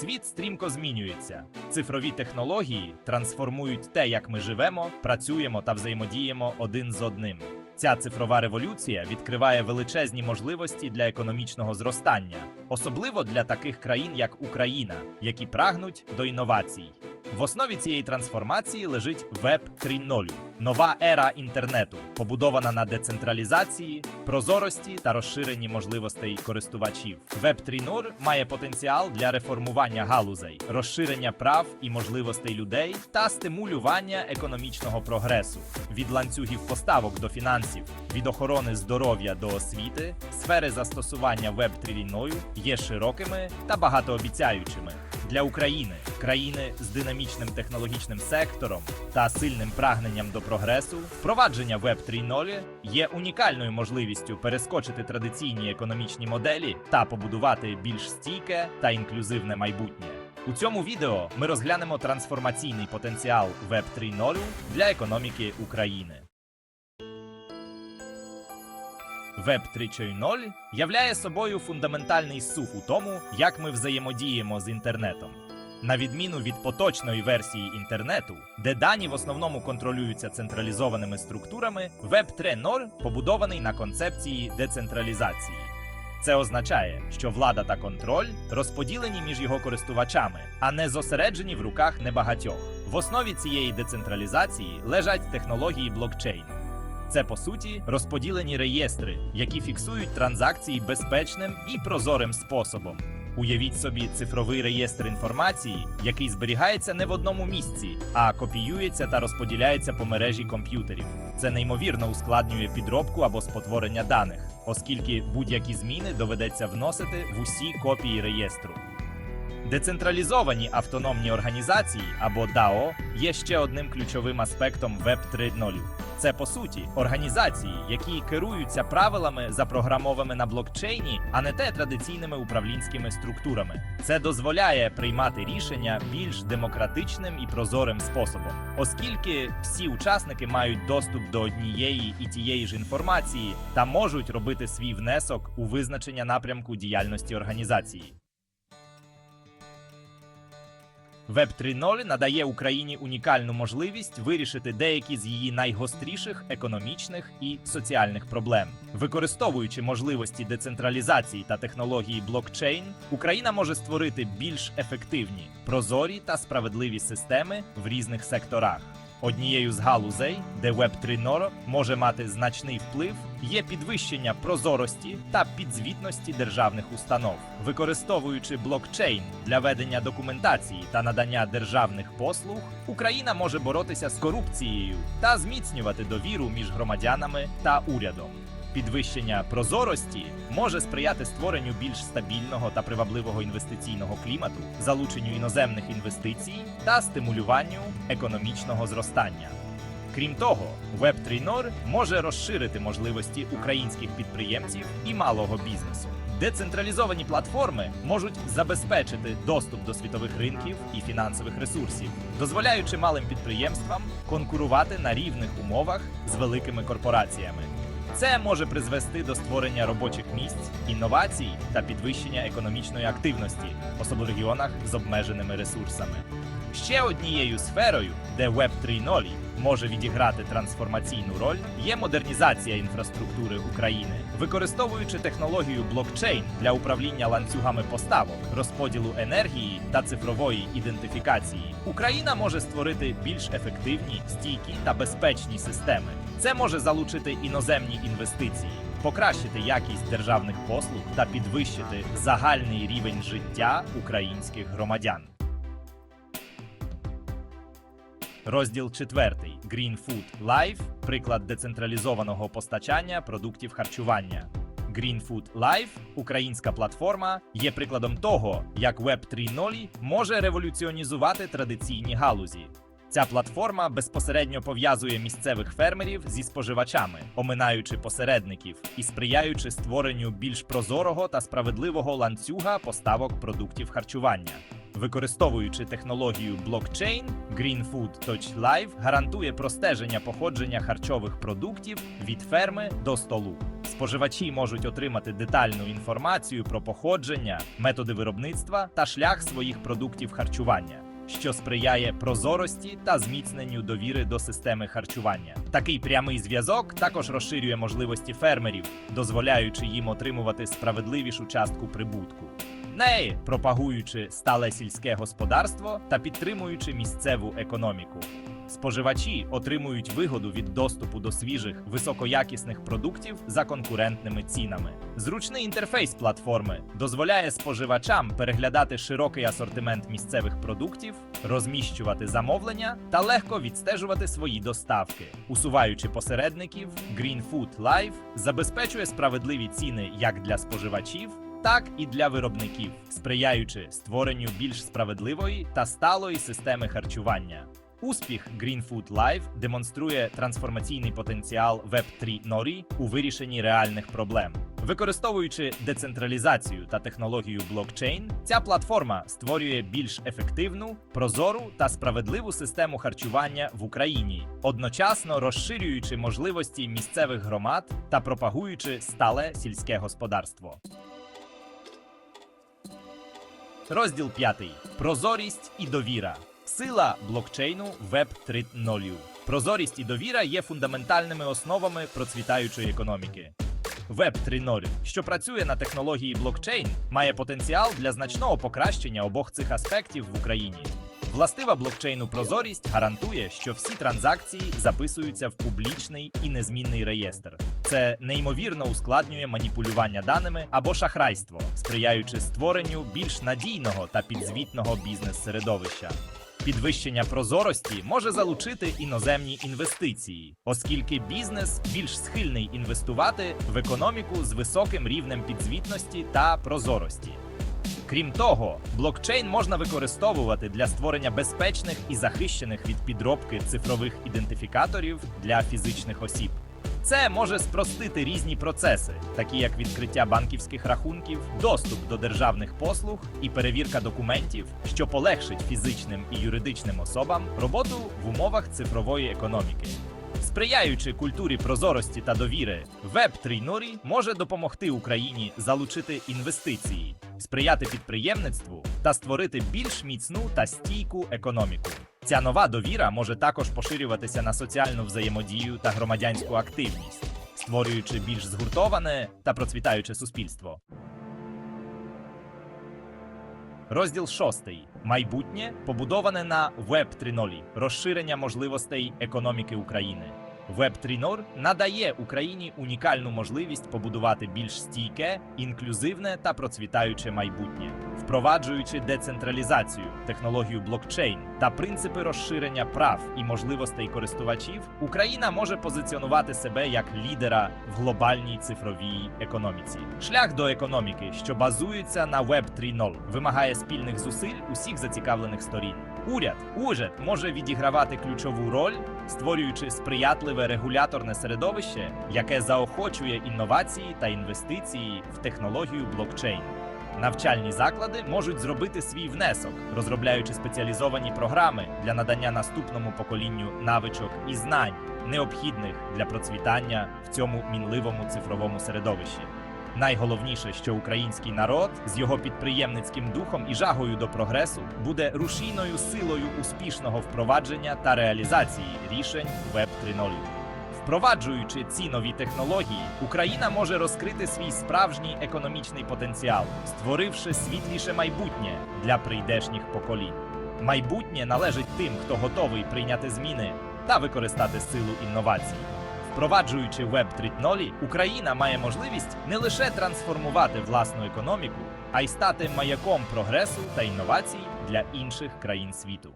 Світ стрімко змінюється. Цифрові технології трансформують те, як ми живемо, працюємо та взаємодіємо один з одним. Ця цифрова революція відкриває величезні можливості для економічного зростання, особливо для таких країн, як Україна, які прагнуть до інновацій. В основі цієї трансформації лежить Web 3.0 – нова ера інтернету, побудована на децентралізації, прозорості та розширенні можливостей користувачів. Web 3.0 має потенціал для реформування галузей, розширення прав і можливостей людей та стимулювання економічного прогресу від ланцюгів поставок до фінансів, від охорони здоров'я до освіти. Сфери застосування Web 3.0 є широкими та багатообіцяючими. Для України, країни з динамічним технологічним сектором та сильним прагненням до прогресу, впровадження Web 3.0 є унікальною можливістю перескочити традиційні економічні моделі та побудувати більш стійке та інклюзивне майбутнє. У цьому відео ми розглянемо трансформаційний потенціал Web 3.0 для економіки України. Web 3.0 являє собою фундаментальний сув у тому, як ми взаємодіємо з інтернетом. На відміну від поточної версії інтернету, де дані в основному контролюються централізованими структурами, Web 3.0 побудований на концепції децентралізації. Це означає, що влада та контроль розподілені між його користувачами, а не зосереджені в руках небагатьох. В основі цієї децентралізації лежать технології блокчейн. Це по суті розподілені реєстри, які фіксують транзакції безпечним і прозорим способом. Уявіть собі цифровий реєстр інформації, який зберігається не в одному місці, а копіюється та розподіляється по мережі комп'ютерів. Це неймовірно ускладнює підробку або спотворення даних, оскільки будь-які зміни доведеться вносити в усі копії реєстру. Децентралізовані автономні організації або DAO є ще одним ключовим аспектом Web 3.0. Це по суті організації, які керуються правилами, запрограмованими на блокчейні, а не те традиційними управлінськими структурами. Це дозволяє приймати рішення більш демократичним і прозорим способом, оскільки всі учасники мають доступ до однієї і тієї ж інформації та можуть робити свій внесок у визначення напрямку діяльності організації. Web 3.0 надає Україні унікальну можливість вирішити деякі з її найгостріших економічних і соціальних проблем. Використовуючи можливості децентралізації та технології блокчейн, Україна може створити більш ефективні, прозорі та справедливі системи в різних секторах. Однією з галузей, де Web 3.0 може мати значний вплив, є підвищення прозорості та підзвітності державних установ, використовуючи блокчейн для ведення документації та надання державних послуг, Україна може боротися з корупцією та зміцнювати довіру між громадянами та урядом. Підвищення прозорості може сприяти створенню більш стабільного та привабливого інвестиційного клімату, залученню іноземних інвестицій та стимулюванню економічного зростання. Крім того, Web 3.0 може розширити можливості українських підприємців і малого бізнесу. Децентралізовані платформи можуть забезпечити доступ до світових ринків і фінансових ресурсів, дозволяючи малим підприємствам конкурувати на рівних умовах з великими корпораціями. Це може призвести до створення робочих місць, інновацій та підвищення економічної активності, особливо в регіонах з обмеженими ресурсами. Ще однією сферою, де Web 3.0 може відіграти трансформаційну роль, є модернізація інфраструктури України, використовуючи технологію блокчейн для управління ланцюгами поставок, розподілу енергії та цифрової ідентифікації. Україна може створити більш ефективні, стійкі та безпечні системи. Це може залучити іноземні інвестиції, покращити якість державних послуг та підвищити загальний рівень життя українських громадян. Розділ 4. Green Food Life – приклад децентралізованого постачання продуктів харчування. Green Food Life – українська платформа, є прикладом того, як Web 3.0 може революціонізувати традиційні галузі. Ця платформа безпосередньо пов'язує місцевих фермерів зі споживачами, оминаючи посередників і сприяючи створенню більш прозорого та справедливого ланцюга поставок продуктів харчування. Використовуючи технологію блокчейн, Green Food Touch Live гарантує простеження походження харчових продуктів від ферми до столу. споживачі можуть отримати детальну інформацію про походження, методи виробництва та шлях своїх продуктів харчування. Що сприяє прозорості та зміцненню довіри до системи харчування. Такий прямий зв'язок також розширює можливості фермерів, дозволяючи їм отримувати справедливішу частку прибутку. Неї пропагуючи стале сільське господарство та підтримуючи місцеву економіку. Споживачі отримують вигоду від доступу до свіжих високоякісних продуктів за конкурентними цінами. Зручний інтерфейс платформи дозволяє споживачам переглядати широкий асортимент місцевих продуктів, розміщувати замовлення та легко відстежувати свої доставки, усуваючи посередників. Green Food Live забезпечує справедливі ціни як для споживачів. Так і для виробників, сприяючи створенню більш справедливої та сталої системи харчування. Успіх Green Food Live демонструє трансформаційний потенціал Web3 Nori у вирішенні реальних проблем. Використовуючи децентралізацію та технологію блокчейн, ця платформа створює більш ефективну, прозору та справедливу систему харчування в Україні, одночасно розширюючи можливості місцевих громад та пропагуючи стале сільське господарство. Розділ 5. Прозорість і довіра. Сила блокчейну Web 3.0. Прозорість і довіра є фундаментальними основами процвітаючої економіки. Web 3.0, що працює на технології блокчейн, має потенціал для значного покращення обох цих аспектів в Україні. Властива блокчейну прозорість гарантує, що всі транзакції записуються в публічний і незмінний реєстр. Це неймовірно ускладнює маніпулювання даними або шахрайство, сприяючи створенню більш надійного та підзвітного бізнес-середовища. Підвищення прозорості може залучити іноземні інвестиції, оскільки бізнес більш схильний інвестувати в економіку з високим рівнем підзвітності та прозорості. Крім того, блокчейн можна використовувати для створення безпечних і захищених від підробки цифрових ідентифікаторів для фізичних осіб. Це може спростити різні процеси, такі як відкриття банківських рахунків, доступ до державних послуг і перевірка документів, що полегшить фізичним і юридичним особам роботу в умовах цифрової економіки. Сприяючи культурі прозорості та довіри, Web 3.0 може допомогти Україні залучити інвестиції, сприяти підприємництву та створити більш міцну та стійку економіку. Ця нова довіра може також поширюватися на соціальну взаємодію та громадянську активність, створюючи більш згуртоване та процвітаюче суспільство. Розділ 6. Майбутнє побудоване на Web 3.0. Розширення можливостей економіки України. Web 3.0 надає Україні унікальну можливість побудувати більш стійке, інклюзивне та процвітаюче майбутнє, впроваджуючи децентралізацію, технологію блокчейн та принципи розширення прав і можливостей користувачів. Україна може позиціонувати себе як лідера в глобальній цифровій економіці. Шлях до економіки, що базується на Web 3.0, вимагає спільних зусиль усіх зацікавлених сторін. Уряд уряд може відігравати ключову роль, створюючи сприятливе регуляторне середовище, яке заохочує інновації та інвестиції в технологію блокчейн. Навчальні заклади можуть зробити свій внесок, розробляючи спеціалізовані програми для надання наступному поколінню навичок і знань, необхідних для процвітання в цьому мінливому цифровому середовищі. Найголовніше, що український народ з його підприємницьким духом і жагою до прогресу буде рушійною силою успішного впровадження та реалізації рішень Web 3.0. Впроваджуючи ці нові технології, Україна може розкрити свій справжній економічний потенціал, створивши світліше майбутнє для прийдешніх поколінь. Майбутнє належить тим, хто готовий прийняти зміни та використати силу інновацій. Впроваджуючи Web 3.0, Україна має можливість не лише трансформувати власну економіку, а й стати маяком прогресу та інновацій для інших країн світу.